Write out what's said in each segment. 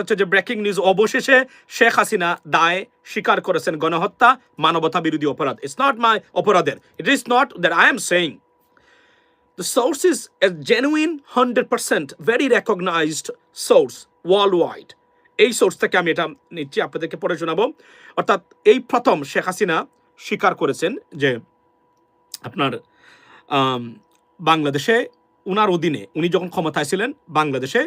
হচ্ছে যে breaking news অবশেষে শেখ হাসিনা দায় স্বীকার করেছেন গণহত্যা, মানবতা বিরোধী অপরাধ। ইটস নট মাই অপরাধের। It is not that I am saying The source is a genuine 100% very recognized source worldwide. এই সোর্স থেকে আমি এটা নিচ্ছি, আপনাদেরকে পড়ে শোনাবো। অর্থাৎ এই প্রথম শেখ হাসিনা স্বীকার করেছেন যে আপনার বাংলাদেশে, উনার অধীনে উনি যখন ক্ষমতায় ছিলেন, বাংলাদেশে,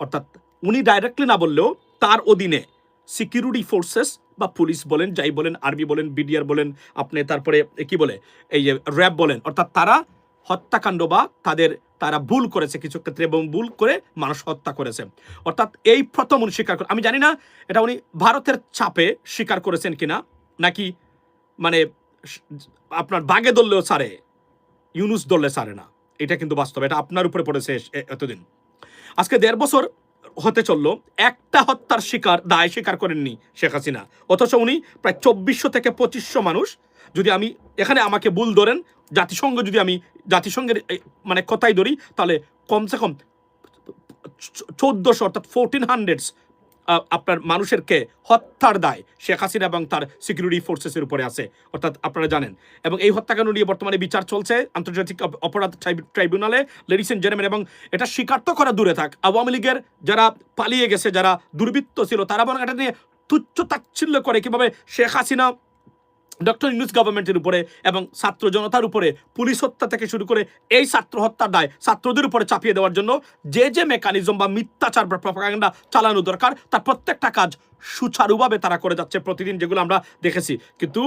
অর্থাৎ উনি ডাইরেক্টলি না বললেও তার অধীনে সিকিউরিটি ফোর্সেস বা পুলিশ বলেন, যাই বলেন আর্মি বলেন বিডিআর বলেন, আপনি তারপরে কি বলে, এই যে র্যাব বলেন, অর্থাৎ তারা হত্যাকাণ্ড বা তাদের, তারা ভুল করেছে কিছু ক্ষেত্রে এবং ভুল করে মানুষ হত্যা করেছে। অর্থাৎ এই প্রথম উনি স্বীকার করে আমি জানি না, এটা উনি ভারতের চাপে স্বীকার করেছেন কিনা, নাকি মানে আপনার বাগে দললেও ছাড়ে ইউনুস দললে ছাড়ে না, এটা কিন্তু বাস্তব, এটা আপনার উপরে পড়েছে এতদিন। আজকে দেড় বছর হতে চলল, একটা হত্যার শিকার, দায় স্বীকার করেননি শেখ হাসিনা। অথচ উনি প্রায় চব্বিশশো থেকে পঁচিশশো মানুষ। যদি আমি এখানে আমাকে ভুল ধরেন, জাতিসংঘ যদি আমি জাতিসংঘের মানে কথাই ধরি, তাহলে কমসে কম চোদ্দোশো অর্থাৎ ফোরটিন হান্ড্রেডস আপনার মানুষেরকে হত্যার দায় শেখ হাসিনা এবং তার সিকিউরিটি ফোর্সেসের উপরে আছে। অর্থাৎ আপনারা জানেন। এবং এই হত্যাকাণ্ড নিয়ে বর্তমানে বিচার চলছে আন্তর্জাতিক অপরাধ ট্রাইব্যুনালে। লেডিস এন্ড জেনেমেন এবং এটা স্বীকার তো করা দূরে থাক, আওয়ামী লীগের যারা পালিয়ে গেছে, যারা দুর্বৃত্ত ছিল, তারা বরং এটা নিয়ে তুচ্ছ তাচ্ছিল্য করে কীভাবে শেখ হাসিনা ডক্টর ইউনুস গভর্নমেন্টের উপরে এবং ছাত্র জনতার উপরে পুলিশ হত্যা থেকে শুরু করে এই ছাত্র হত্যার দায় ছাত্রদের উপরে চাপিয়ে দেওয়ার জন্য যে যে মেকানিজম বা মিথ্যাচার বা প্রপাগান্ডা চালানো দরকার, তার প্রত্যেকটা কাজ সুচারুভাবে তারা করে যাচ্ছে প্রতিদিন যেগুলো আমরা দেখেছি। কিন্তু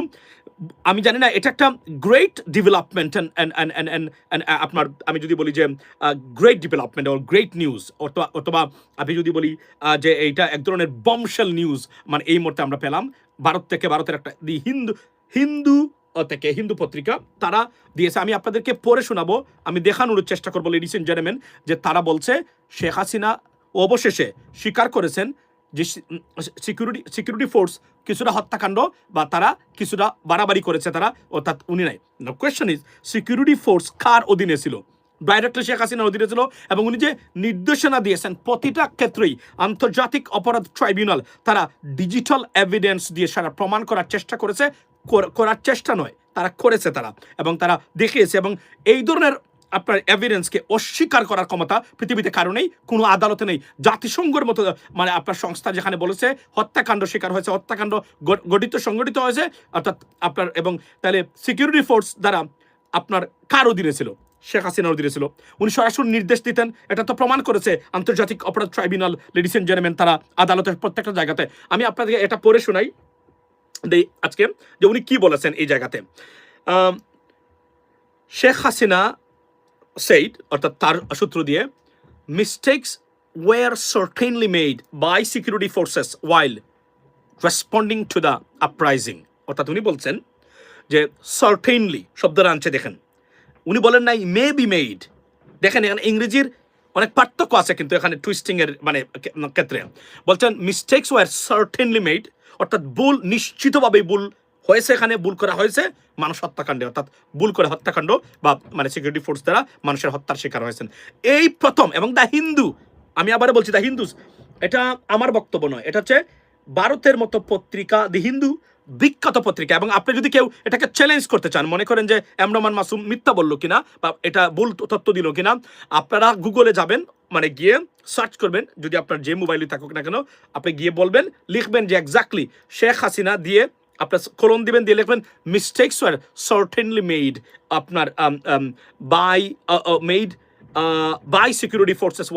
আমি জানি না, এটা একটা গ্রেট ডেভেলপমেন্ট আপনার, আমি যদি বলি যে গ্রেট ডেভেলপমেন্ট ও গ্রেট নিউজ অথবা অথবা আমি যদি বলি যে এইটা এক ধরনের বমশেল নিউজ মানে এই মুহূর্তে আমরা পেলাম। ভারত থেকে ভারতের একটা দি হিন্দু হিন্দু থেকে হিন্দু পত্রিকা, তারা দিয়েছে। আমি আপনাদেরকে পড়ে শোনাবো, আমি দেখানোর চেষ্টা করব লেডিস এন্ড জেন্টলম্যান যে তারা বলছে, শেখ হাসিনা অবশেষে স্বীকার করেছেন যে সিকিউরিটি সিকিউরিটি ফোর্স কিছুটা হত্যাকাণ্ড বা তারা কিছুটা বাড়াবাড়ি করেছে তারা অর্থাৎ উনি নাই। কোয়েশ্চেন ইজ সিকিউরিটি ফোর্স কার অধীনে ছিল? ডাইরেক্টলি শেখ হাসিনার অধীনে ছিল এবং উনি যে নির্দেশনা দিয়েছেন, প্রতিটা ক্ষেত্রেই আন্তর্জাতিক অপরাধ ট্রাইব্যুনাল তারা ডিজিটাল এভিডেন্স দিয়ে সারা প্রমাণ করার চেষ্টা করেছে কর- করার চেষ্টা নয়। তারা করেছে তারা এবং তারা দেখিয়েছে এবং এই ধরনের আপনার এভিডেন্সকে অস্বীকার করার ক্ষমতা পৃথিবীতে কারণেই কোনো আদালতে নেই। জাতিসংঘের মতো মানে আপনার সংস্থা যেখানে বলেছে, হত্যাকাণ্ড শিকার হয়েছে, হত্যাকাণ্ড গঠিত, সংগঠিত হয়েছে, অর্থাৎ আপনার এবং তাহলে সিকিউরিটি ফোর্স দ্বারা আপনার কার অধীনে ছিল? শেখ হাসিনার অধীনে ছিল। উনি সরাসরি নির্দেশ দিতেন, এটা তো প্রমাণ করেছে আন্তর্জাতিক অপরাধ ট্রাইব্যুনাল লেডিস এন্ড জেন্টলম্যান তারা আদালতের প্রত্যেকটা জায়গাতে। আমি আপনাদেরকে এটা পড়ে শোনাই আজকে যে উনি কি বলেছেন এই জায়গাতে? শেখ হাসিনা সেইড অর্থাৎ তার সূত্র দিয়ে mistakes were certainly made by security forces while responding to the uprising অর্থাৎ উনি বলছেন যে সার্টেনলি শব্দটা আনছে, দেখেন। উনি বলেন নাই মে বি মেড দেখেন, এখানে ইংরেজির অনেক পার্থক্য আছে কিন্তু এখানে টুইস্টিংয়ের মানে ক্ষেত্রে। বলছেন মিস্টেক্স ওয়ার সার্টেনলি মেড অর্থাৎ ভুল, নিশ্চিতভাবে ভুল হয়েছে এখানে, ভুল করা হয়েছে, মানুষ হত্যাকাণ্ডে, অর্থাৎ ভুল করে হত্যাকাণ্ড বা মানে সিকিউরিটি ফোর্স দ্বারা মানুষের হত্যার শিকার হয়েছেন। এই প্রথম এবং দ্য হিন্দু, আমি আবার বলছি দ্য হিন্দুস, এটা আমার বক্তব্য নয়, এটা হচ্ছে ভারতের মতো পত্রিকা দি হিন্দু বিখ্যাত পত্রিকা এবং আপনি যদি কেউ এটাকে চ্যালেঞ্জ করতে চান, মনে করেন যে এমরমান মাসুম মিথ্যা বলল কিনা বা এটা ভুল তথ্য দিল কিনা, আপনারা গুগলে যাবেন মানে গিয়ে সার্চ করবেন, যদি আপনার যে মোবাইলে থাকুক না কেন, আপনি গিয়ে বলবেন, লিখবেন যে এক্স্যাক্টলি শেখ হাসিনা দিয়ে আপনার কলম দিবেন, দিয়ে লিখবেন মিস্টেক্স আর সার্টেনলি মেড আপনার by made by security forces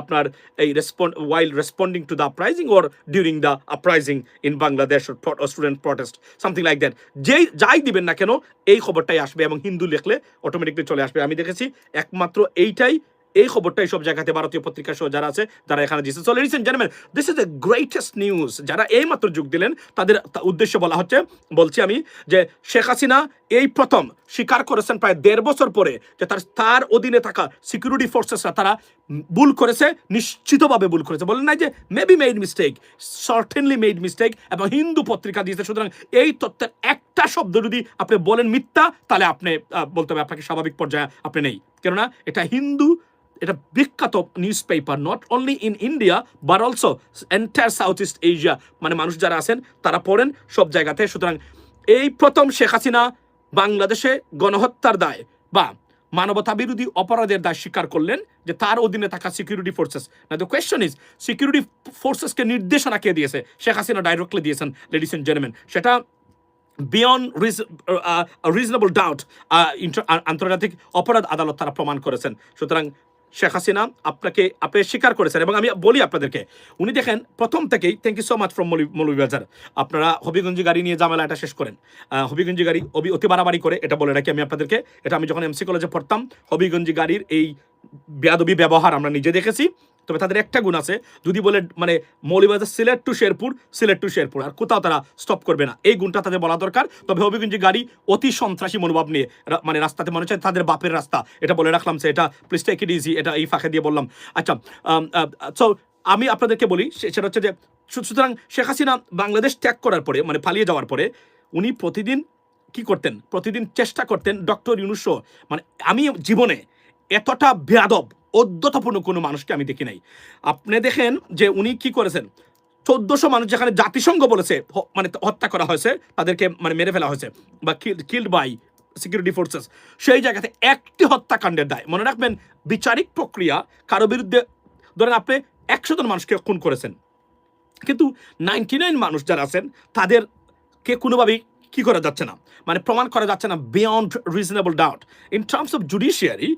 আপনার এই respond while responding to the uprising or during the uprising in Bangladesh student protest something like that যেই, যাই দিবেন না কেন, এই খবরটাই আসবে এবং হিন্দু লিখলে অটোমেটিকলি চলে আসবে। আমি দেখেছি একমাত্র এইটাই, এই খবরটাই সব জায়গাতে ভারতীয় পত্রিকা সহ যারা আছে যারা এখানে দিচ্ছে so ladies and this is the greatest news যারা এই মাত্র যোগ দিলেন, তাদের উদ্দেশ্য বলা হচ্ছে, বলছি আমি যে শেখ হাসিনা এই প্রথম স্বীকার করেছেন প্রায় দেড় বছর পরে যে তার তার অধীনে থাকা সিকিউরিটি ফোর্সেসরা তারা ভুল করেছে, নিশ্চিতভাবে ভুল করেছে। বলেন নাই যে maybe made mistake certainly made mistake এবং হিন্দু পত্রিকা দিয়েছে। সুতরাং এই তথ্যের একটা শব্দ যদি আপনি বলেন মিথ্যা, তাহলে আপনি বলতে হবে আপনাকে স্বাভাবিক পর্যায়ে আপনি নেই। কেননা এটা হিন্দু, এটা বিখ্যাত newspaper not only in India but also entire South East Asia মানে মানুষ যারা আছেন, তারা পড়েন সব জায়গাতে। সুতরাং এই প্রথম শেখ হাসিনা বাংলাদেশে গণহত্যার দায় বা মানবতা বিরোধী অপরাধের দায় স্বীকার করলেন যে তার অধীনে থাকা সিকিউরিটি ফোর্সেস না দ্য কোয়েশ্চন ইজ সিকিউরিটি ফোর্সেসকে নির্দেশনা কে দিয়েছে? শেখ হাসিনা ডাইরেক্টলি দিয়েছেন লেডিস এন্ড জেন্টলম্যান সেটা বিয়ন্ড রিজনেবল ডাউট আন্তর্জাতিক অপরাধ আদালত তারা প্রমাণ করেছেন। সুতরাং শেখ হাসিনা আপনাকে আপনি স্বীকার করেছেন এবং আমি বলি আপনাদেরকে, উনি দেখেন, প্রথম থেকেই thank you so much from Moulvibazar আপনারা হবিগঞ্জি গাড়ি নিয়ে জামেলা এটা শেষ করেন। হবিগঞ্জি গাড়ি অবি অতি বাড়াবাড়ি করে এটা বলে রাখি আমি আপনাদেরকে। এটা আমি যখন এমসি কলেজে পড়তাম, হবিগঞ্জি গাড়ির এই বেয়াদবি ব্যবহার আমরা নিজে দেখেছি। তবে তাদের একটা গুণ আছে, যদি বলে মানে মৌলিবাজার সিলেট টু শেরপুর, সিলেট টু শেরপুর, আর কোথাও তারা স্টপ করবে না। এই গুণটা তাদের বলা দরকার। তবে হবিগঞ্জি গাড়ি অতি সন্ত্রাসী মনোভাব নিয়ে মানে রাস্তাতে মনে হচ্ছে তাদের বাপের রাস্তা। এটা বলে রাখলাম সে এটা প্লিজ টেক ইট ইজি এটা এই ফাঁকে দিয়ে বললাম। আচ্ছা সো আমি আপনাদেরকে বলি সেটা হচ্ছে যে সুতরাং শেখ হাসিনা বাংলাদেশ ত্যাগ করার পরে মানে পালিয়ে যাওয়ার পরে, উনি প্রতিদিন কি করতেন? প্রতিদিন চেষ্টা করতেন ডক্টর ইউনুসো মানে আমি জীবনে এতটা বেয়াদব অদ্যতপূর্ণ কোনো মানুষকে আমি দেখি নাই। আপনি দেখেন যে উনি কি করেছেন? চোদ্দশো মানুষ যেখানে জাতিসংঘ বলেছে মানে হত্যা করা হয়েছে, তাদেরকে মানে মেরে ফেলা হয়েছে বা কিল্ড বাই সিকিউরিটি ফোর্সেস সেই জায়গাতে একটি হত্যাকাণ্ডের দায়। মনে রাখবেন, বিচারিক প্রক্রিয়া কারও বিরুদ্ধে, ধরেন আপনি একশো জন মানুষকে খুন করেছেন। কিন্তু নাইনটি নাইন মানুষ যারা আছেন, তাদেরকে কোনোভাবেই কি করা যাচ্ছে না। মানে প্রমাণ করা যাচ্ছে না beyond reasonable doubt in terms of judiciary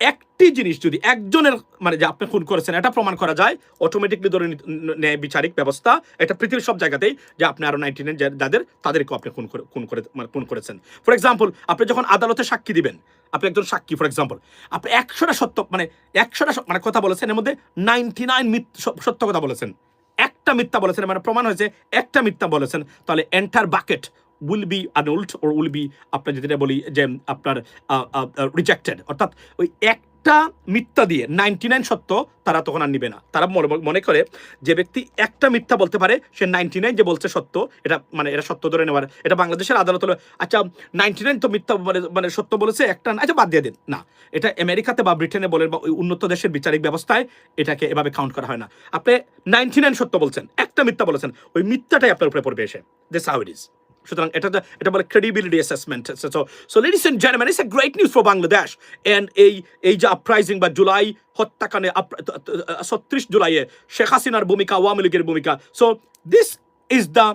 একটি জিনিস যদি একজনের মানে যে আপনি খুন করেছেন, এটা প্রমাণ করা যায় অটোমেটিকলি ধরে নি- নেয় বিচারিক ব্যবস্থা, এটা পৃথিবীর সব জায়গাতেই যে আপনি আরও নাইনটি নাইন যাদের তাদেরকে আপনি খুন করে খুন করে মানে খুন করেছেন। ফর এক্সাম্পল আপনি যখন আদালতে সাক্ষী দিবেন, আপনি একজন সাক্ষী ফর এক্সাম্পল আপনি একশোটা সত্য মানে একশোটা মানে কথা বলেছেন, এর মধ্যে নাইনটি নাইন সত্য কথা বলেছেন। একটা মিথ্যা বলেছেন মানে প্রমাণ হয়েছে, একটা মিথ্যা বলেছেন, তাহলে enter bucket will be unveiled or will be আপনার যেটা বলি যে, আপনার রিজেক্টেড অর্থাৎ ওই একটা মিথ্যা দিয়ে নাইনটি নাইন সত্য তারা তখন আর নিবে না। তারা মনে- করে যে ব্যক্তি একটা মিথ্যা বলতে পারে, সে নাইনটি নাইন যে বলছে সত্য, এটা মানে এটা সত্য ধরে নেওয়ার। এটা বাংলাদেশের আদালত হলো আচ্ছা নাইনটি নাইন তো মিথ্যা মানে মানে সত্য বলেছে, একটা আচ্ছা বাদ দিয়ে দিন। না, এটা আমেরিকাতে বা ব্রিটেনে বলেন বা ওই উন্নত দেশের বিচারিক ব্যবস্থায় এটাকে এভাবে কাউন্ট করা হয় না। আপনি নাইনটি নাইন সত্য বলছেন, একটা মিথ্যা বলেছেন, ওই মিথ্যাটাই আপনার উপরে পড়বে এসে। দিস হাউ ইট ইজ সুতরাং এটা এটা বলে credibility assessment so so ladies and gentleman it's a great news for Bangladesh and এই এই যে আপরাইজিং বা জুলাই হত্যাকাণ্ডে ছত্রিশ জুলাইয়ে শেখ হাসিনার ভূমিকা আওয়ামী লীগের ভূমিকা। So this is the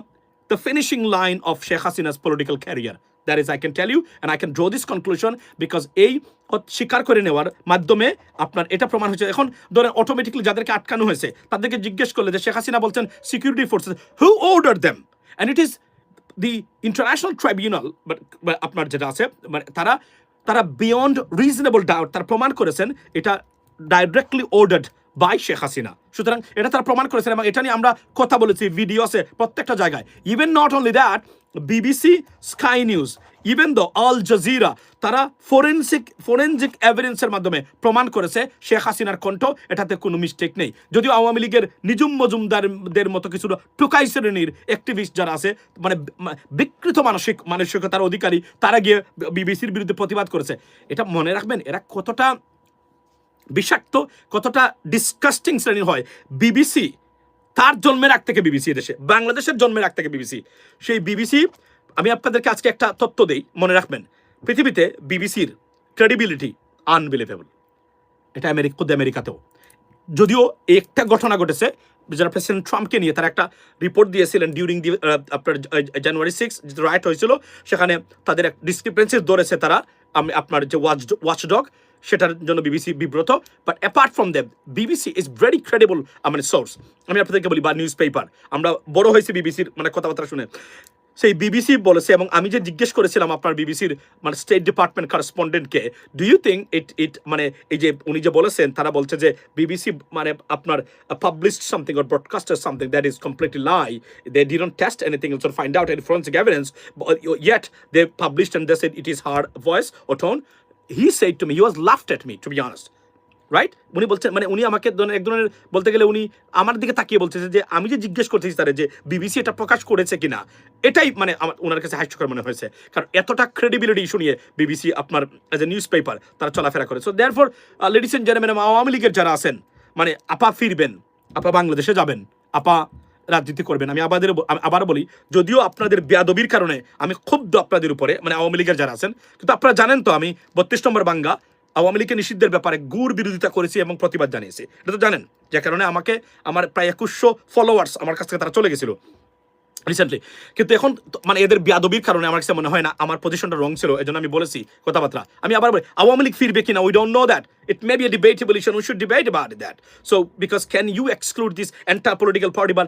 the finishing line of Sheikh Hasina's political career. That is, I can tell you, and I can draw this conclusion because এই স্বীকার করে নেওয়ার মাধ্যমে আপনার এটা প্রমাণ হয়েছে। এখন ধরেন অটোমেটিকলি যাদেরকে আটকানো হয়েছে তাদেরকে জিজ্ঞেস করলে যে শেখ হাসিনা বলছেন security forces who order them and it is the international tribunal আপনার যেটা আছে মানে তারা তারা বিয়ন্ড রিজনেবল ডাউট তারা প্রমাণ করেছেন, এটা directly ordered by Sheikh Hasina. সুতরাং এটা তারা প্রমাণ করেছেন এবং এটা নিয়ে আমরা কথা বলেছি ভিডিওসে প্রত্যেকটা জায়গায়। Even not only that BBC Sky News even the Al Jazeera তারা ফোরেন্সিক ফোরেন্সিক এভিডেন্সের মাধ্যমে প্রমাণ করেছে শেখ হাসিনার কণ্ঠ, এটাতে কোনো মিস্টেক নেই। যদিও আওয়ামী লীগের নিজুম মজুমদারদের মতো কিছু টোকাই শ্রেণির অ্যাক্টিভিস্ট যারা আছে মানে বিকৃত মানসিক, মানসিকতার অধিকারী, তারা গিয়ে বিবিসির বিরুদ্ধে প্রতিবাদ করেছে। এটা মনে রাখবেন, এরা কতটা বিষাক্ত, কতটা ডিসকাস্টিং শ্রেণির হয়। বিবিসি তার জন্মের আগ থেকে বিবিসি দেশে, বাংলাদেশের জন্মের আগ থেকে বিবিসি সেই বিবিসি আমি আপনাদেরকে আজকে একটা তথ্য দেই, মনে রাখবেন। পৃথিবীতে বিবিসির ক্রেডিবিলিটি আনবিলিভেবল এটা আমেরিকা আমেরিকাতেও। যদিও একটা ঘটনা ঘটেছে, যারা প্রেসিডেন্ট ট্রাম্পকে নিয়ে তারা একটা রিপোর্ট দিয়েছিলেন ডিউরিং দি আপনার জানুয়ারি সিক্স রাইট হয়েছিল, সেখানে তাদের এক ডিসক্রিপেন্সিস ধরেছে তারা, আমি আপনার যে ওয়াচ ওয়াচডগ সেটার জন্য বিবিসি বিব্রত। But apart from them BBC is very credible মানে সোর্স আমি আপনাদেরকে বলি, বা নিউজ পেপার আমরা বড় হয়েছি বিবিসির মানে কথাবার্তা শুনে। সেই বিবিসি বলেছে, এবং আমি যে জিজ্ঞেস করেছিলাম আপনার বিবিসির মানে state department করেসপন্ডেন্টকে do you think it it মানে এই যে উনি যে বলেছেন, তারা বলছে যে বিবিসি মানে আপনার published something or broadcaster something that is completely lie they didn't test anything else or find out any forensic evidence, but yet they published and they said it is her voice or tone to me, he was laughed at me, to be honest. Right উনি বলছেন মানে উনি আমাকে এক ধরনের বলতে গেলে উনি আমার দিকে তাকিয়ে বলতেছে যে, আমি যে জিজ্ঞেস করতেছি তারে যে, বিবিসি এটা প্রকাশ করেছে কিনা, এটাই মানে আমার ওনার কাছে হাস্যকর মনে হয়েছে। কারণ এতটা ক্রেডিবিলিটি ইস্যু নিয়ে বিবিসি আপনার অ্যাজ এ নিউজ পেপার তারা চলাফেরা করে। So therefore ladies and gentleman Awami লীগের যারা আছেন মানে আপা ফিরবেন, আপা বাংলাদেশে যাবেন, আপা রাজনীতি করবেন। আমি আবাদের আবার বলি, যদিও আপনাদের বেয়াদবির কারণে আমি ক্ষুব্ধ আপনাদের উপরে মানে আওয়ামী লীগের যারা আছেন, কিন্তু আপনারা জানেন তো আমি বত্রিশ নম্বর বাঙ্গা আওয়ামী লীগের নিষিদ্ধের ব্যাপারে গুড় বিরোধিতা করেছি এবং প্রতিবাদ জানিয়েছি। এটা তো জানেন, যে কারণে আমাকে আমার প্রায় একুশশো ফলোয়ার্স আমার কাছ থেকে তারা চলে গেছিল। রিসেন্টলি কিন্তু এখন মানে এদের বিয়াদবির কারণে আমার কাছে মনে হয় না আমার পজিশনটা রং ছিল এই জন্য আমি বলেছি কথাবার্তা। আমি আবার বলি আওয়ামী লীগ ফিরবে কিনা we don't know that it may be a debatable issue we should debate about that so because can you exclude this entire political party বা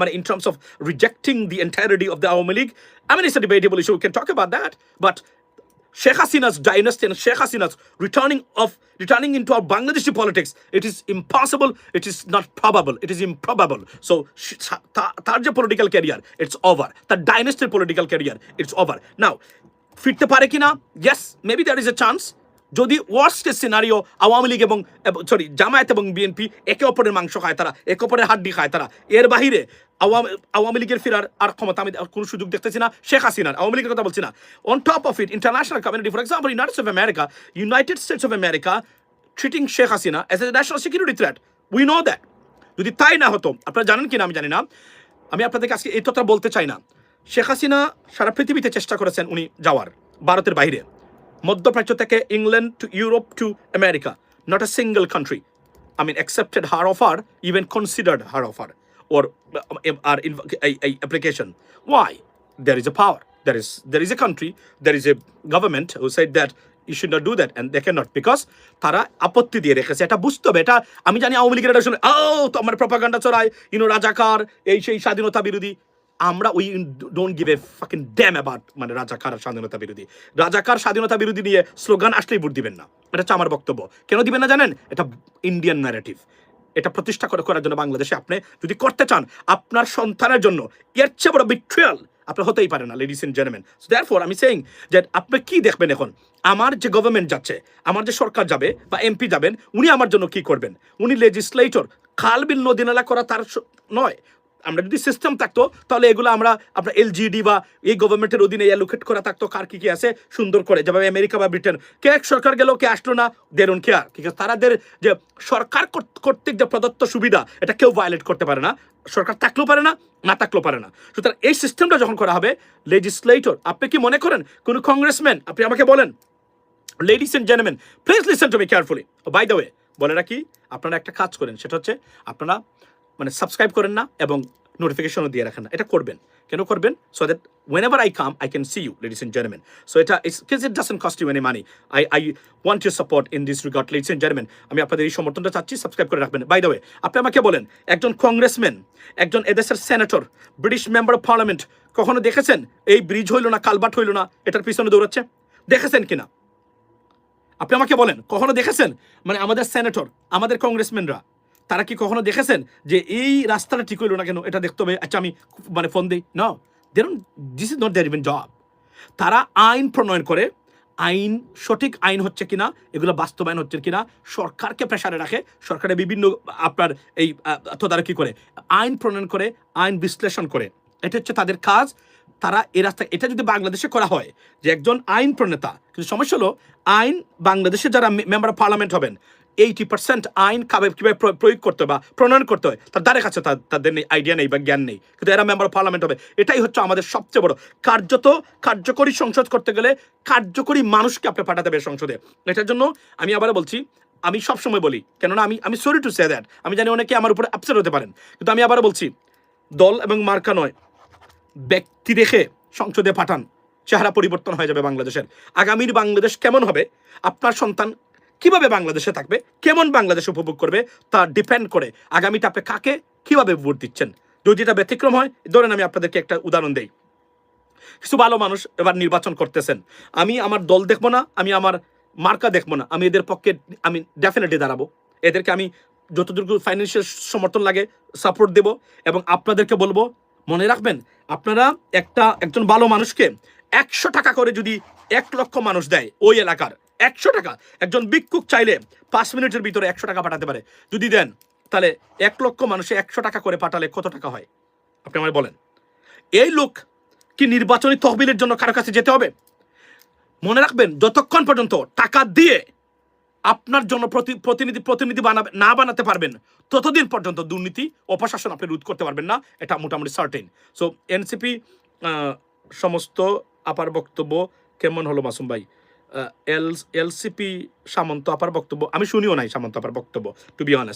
মানে in terms of rejecting the entirety of the Awami League I mean it's a debatable issue we can talk about that but Sheikh Hasina's dynasty and Sheikh Hasina's returning of returning into our Bangladeshi politics, it is impossible. It is not probable. It is improbable. So Tarja political career, it's over. The dynasty political career, it's over. Now, fit the parekina, Yes, maybe there is a chance. যদি worst scenario Awami League এবং sorry Jamaat এবং BNP একে অপরের মাংস খায় তারা, একে অপরের হাড্ডি খায় তারা। এর বাহিরে আওয়ামী আওয়ামী লীগের ফেরার আর ক্ষমতা আমি কোনো সুযোগ দেখতেছি না, শেখ হাসিনার। আওয়ামী লীগের কথা বলছি না। On top of it international community for example united of America United States of America treating Sheikh Hasina as a national security threat we know that যদি তাই না হতো, আপনারা জানেন কিনা আমি জানি না। আমি আপনাদেরকে আজকে এই তথ্য বলতে চাই না। শেখ হাসিনা সারা পৃথিবীতে চেষ্টা করেছেন উনি যাওয়ার, ভারতের বাইরে মধ্যপ্রাচ্য থেকে England to Europe to America not a single country I mean, accepted her offer, even considered her offer or uh, our a, application. Why? There is a power. There is there is a country. There is a government who said that you should not do that, and they cannot because তারা আপত্তি দিয়ে রেখেছে এটা বুঝতে হবে এটা আমি জানি আওয়ামী লীগের এটা শুনে ও তো আমার প্রপাগান্ডা চড়ায় ইউনো রাজাকার এই সেই স্বাধীনতা বিরোধী আমরা we don't give a fucking damn about মানে রাজাকার স্বাধীনতা বিরোধী। রাজাকার স্বাধীনতা বিরোধী নিয়ে স্লোগান আসলেই ভোট দিবেন না। এটা হচ্ছে আমার বক্তব্য। কেন দিবেন না জানেন? এটা ইন্ডিয়ান ন্যারেটিভ এটা প্রতিষ্ঠা করে করার জন্য বাংলাদেশে আপনি যদি করতে চান, আপনার সন্তানের জন্য এর চেয়ে বড় বিট্রিয়াল আপনার হতেই পারে না ladies and gentleman so therefore আমি সেইং যে আপনি কি দেখবেন এখন? আমার যে গভর্নমেন্ট যাচ্ছে, আমার যে সরকার যাবে বা এমপি যাবেন, উনি আমার জন্য কি করবেন? উনি লেজিসলেটর খাল বিল নদী নালা করা তার নয়। আমরা যদি সিস্টেম থাকতো, তাহলে এগুলো আমরা আপনার এলজিডি বা এই গভর্নমেন্টের অধীনে অ্যালোকেট করা থাকতো, কার কি কি আছে, সুন্দর করে। যেভাবে আমেরিকা বা ব্রিটেন কে এক সরকার গেল, কে আসলো না দেরুন কেয়ার ঠিক আছে তারাদের যে সরকার কর্তৃক যে প্রদত্ত সুবিধা, এটা কেউ ভায়োলেট করতে পারে না। সরকার থাকলেও পারে না না থাকলেও পারে না। সুতরাং এই সিস্টেমটা যখন করা হবে লেজিসলেটর আপনি কি মনে করেন? কোনো কংগ্রেসম্যান আপনি আমাকে বলেন। Ladies and gentleman please listen to me carefully by the way বলে রাখি, আপনারা একটা কাজ করেন, সেটা হচ্ছে, আপনারা মানে সাবস্ক্রাইব করেন না এবং নোটিফিকেশনও দিয়ে রাখেন না। এটা করবেন। কেন করবেন? So that whenever I come I can see you ladies and gentleman so এটা it's it doesn't cost you any money I I want you support in this regard ladies and gentleman আমি আপনাদের এই সমর্থনটা চাচ্ছি subscribe করে রাখবেন। By the way আপনি আমাকে বলেন, একজন কংগ্রেসম্যান একজন এদেশের senator British member of parliament কখনো দেখেছেন এই ব্রিজ হইল না, কালবাট হইল না, এটার পিছনে দৌড়াচ্ছে? দেখেছেন কিনা? আপনি আমাকে বলেন, কখনো দেখেছেন? মানে আমাদের সেনেটর আমাদের কংগ্রেসম্যানরা তারা কি কখনো দেখেছেন যে এই রাস্তাটা ঠিক হইল না কেন? এটা দেখতে হবে। আচ্ছা আমি মানে ফোন দিই। না then this is not their even job তারা আইন প্রণয়ন করে। আইন, সঠিক আইন হচ্ছে কিনা, এগুলো বাস্তবায়ন হচ্ছে কিনা, সরকারকে প্রেসারে রাখে। সরকারের বিভিন্ন আপনার এই তদারকি করে। আইন প্রণয়ন করে, আইন বিশ্লেষণ করে। এটা হচ্ছে তাদের কাজ। তারা এই রাস্তা, এটা যদি বাংলাদেশে করা হয় যে একজন আইন প্রণেতা, কিন্তু সমস্যা হলো, আইন বাংলাদেশে যারা মেম্বার অফ পার্লামেন্ট হবেন এইটি পার্সেন্ট আইন কাবে, কীভাবে প্র- প্রয়োগ করতে হয় বা প্রণয়ন করতে হয়, তার দ্বারের কাছে তাদের নেই আইডিয়া নেই বা জ্ঞান নেই। কিন্তু এরা মেম্বার অফ পার্লামেন্ট হবে। এটাই হচ্ছে আমাদের সবচেয়ে বড়। কার্যত, কার্যকরী সংসদ করতে গেলে কার্যকরী মানুষকে আপনি পাঠাতে হবে সংসদে। এটার জন্য আমি আবার বলছি, আমি সবসময় বলি, কেননা আমি আমি সরি টু সে দ্যাট আমি জানি অনেকে আমার উপরে আপসেট হতে পারেন। কিন্তু আমি আবার বলছি, দল এবং মার্কা নয় ব্যক্তি দেখে সংসদে পাঠান, চেহারা পরিবর্তন হয়ে যাবে বাংলাদেশের। আগামীর বাংলাদেশ কেমন হবে? আপনার সন্তান কীভাবে বাংলাদেশে থাকবে, কেমন বাংলাদেশ উপভোগ করবে, তা ডিপেন্ড করে আগামীতে আপনি কাকে কীভাবে ভোট দিচ্ছেন। যদি এটা ব্যতিক্রম হয়, ধরেন আমি আপনাদেরকে একটা উদাহরণ দেই। কিছু ভালো মানুষ এবার নির্বাচন করতেছেন। আমি আমার দল দেখব না, আমি আমার মার্কা দেখব না, আমি এদের পক্ষে, আমি ডেফিনেটলি দাঁড়াবো। এদেরকে আমি যতটুকু ফাইন্যান্সিয়াল সমর্থন লাগে সাপোর্ট দেব এবং আপনাদেরকে বলব, মনে রাখবেন, আপনারা একটা, একজন ভালো মানুষকে একশো টাকা করে যদি এক লক্ষ মানুষ দেয় ওই এলাকার একশো টাকা। একজন ভিক্ষুক চাইলে পাঁচ মিনিটের ভিতরে একশো টাকা পাঠাতে পারে। যদি দেন, তাহলে এক লক্ষ মানুষে একশো টাকা করে পাঠালে কত টাকা হয়? আপনি আমায় বলেন। এই লোক কি নির্বাচনী তহবিলের জন্য কারও কাছে যেতে হবে? মনে রাখবেন, যতক্ষণ পর্যন্ত টাকা দিয়ে আপনার জন্য প্রতি- প্রতিনিধি প্রতিনিধি বানাবে না বানাতে পারবেন, ততদিন পর্যন্ত দুর্নীতি, অপশাসন আপনি রোধ করতে পারবেন না। এটা মোটামুটি সার্টেন সো এনসিপি সমস্ত আপার বক্তব্য কেমন হলো মাসুম ভাই? এল এলসিপি সামন্ত আপার বক্তব্য আমি শুনিও নাই সামন্ত আপার বক্তব্য টু বি অনেস্ট